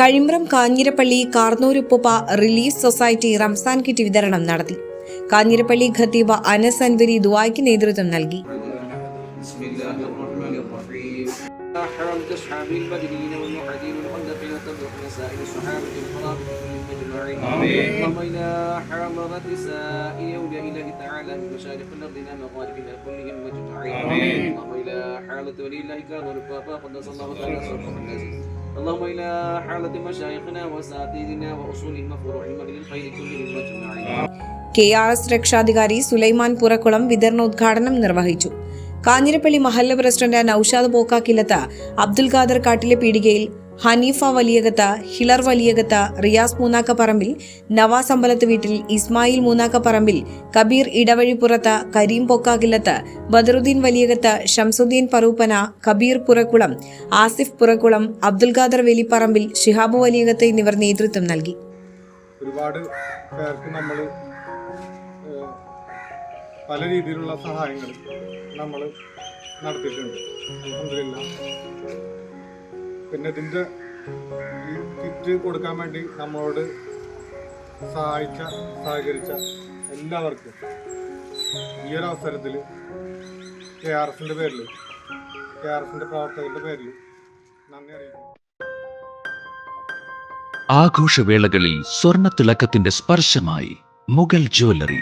കഴിമ്പ്രം കാഞ്ഞിരപ്പള്ളി കാർന്നൂരുപ്പുപ്പ relief society Ramzan kit വിതരണം നടത്തി കാഞ്ഞിരപ്പള്ളി ഖത്തീബ് അനസ് അൻവരി ദുവായ്ക്ക് നേതൃത്വം നൽകി بسم الله الرحمن الرحيم حرم أصحاب البدرين والمحدين والخندقين والتبرق سائر الصحابة الكرام كلهم أجمعين اللهم إلى حرمة سائر أولياء الله تعالى من مشارق الأرض إلى مغاربها كلهم أجمعين اللهم إلى حالة ولي الله كان البابا قدس الله تعالى سرهم العزيز اللهم إلى حالة مشايخنا وأساتذتنا وأصولهم وفروعهم للخير كلهم أجمعين കെ ആർ എസ് രക്ഷാധികാരി സുലൈമാൻ പുറക്കുളം വിതരണോദ്ഘാടനം നിർവഹിച്ചു കാഞ്ഞിരപ്പള്ളി മഹല്ല പ്രസിഡന്റ് നൌഷാദ് പോക്കാക്കിലത്ത് അബ്ദുൽ ഖാദർ കാട്ടിലെ പീടികയിൽ ഹനീഫ വലിയകത്ത് ഹിലർ വലിയകത്ത് റിയാസ് മൂന്നാക്കപ്പറമ്പിൽ നവാസ് അമ്പലത്ത് വീട്ടിൽ ഇസ്മായിൽ മൂന്നാക്കപ്പറമ്പിൽ കബീർ ഇടവഴിപ്പുറത്ത് കരീം പൊക്കാകില്ലത്ത് ബദറുദ്ദീൻ വലിയകത്ത് ഷംസുദ്ദീൻ പറൂപ്പന കബീർ പുറക്കുളം ആസിഫ് പുറക്കുളം അബ്ദുൽ ഖാദർ വെലിപ്പറമ്പിൽ ഷിഹാബ് വലിയകത്ത് എന്നിവർ നേതൃത്വം നൽകി. ഒരുപാട് പേർക്ക് നമ്മൾ പല രീതിയിലുള്ള സഹായങ്ങൾ നമ്മൾ നടത്തിയിട്ടുണ്ട്. അൽഹംദുലില്ലാ പിന്നെ ഇതിന്റെ ഈ കിറ്റ് കൊടുക്കാൻ വേണ്ടി നമ്മളോട് സഹായിച്ച സഹകരിച്ച എല്ലാവർക്കും ഈ ഒരു അവസരത്തിൽ കെ ആർ എസിന്റെ പേരിൽ കെ ആർ എസിന്റെ പ്രവർത്തകരുടെ പേരിൽ നന്ദി അറിയിക്കുന്നു. ആഘോഷവേളകളിൽ സ്വർണ തിളക്കത്തിന്റെ സ്പർശമായി മുഗൾ ജ്വല്ലറി.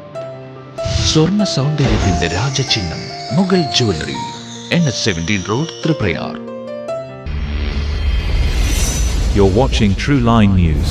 സ്വർണ്ണ സൗന്ദര്യത്തിന്റെ രാജചിഹ്നം Mughal jewellery N S seventeen road Triprayar You're watching True Line News.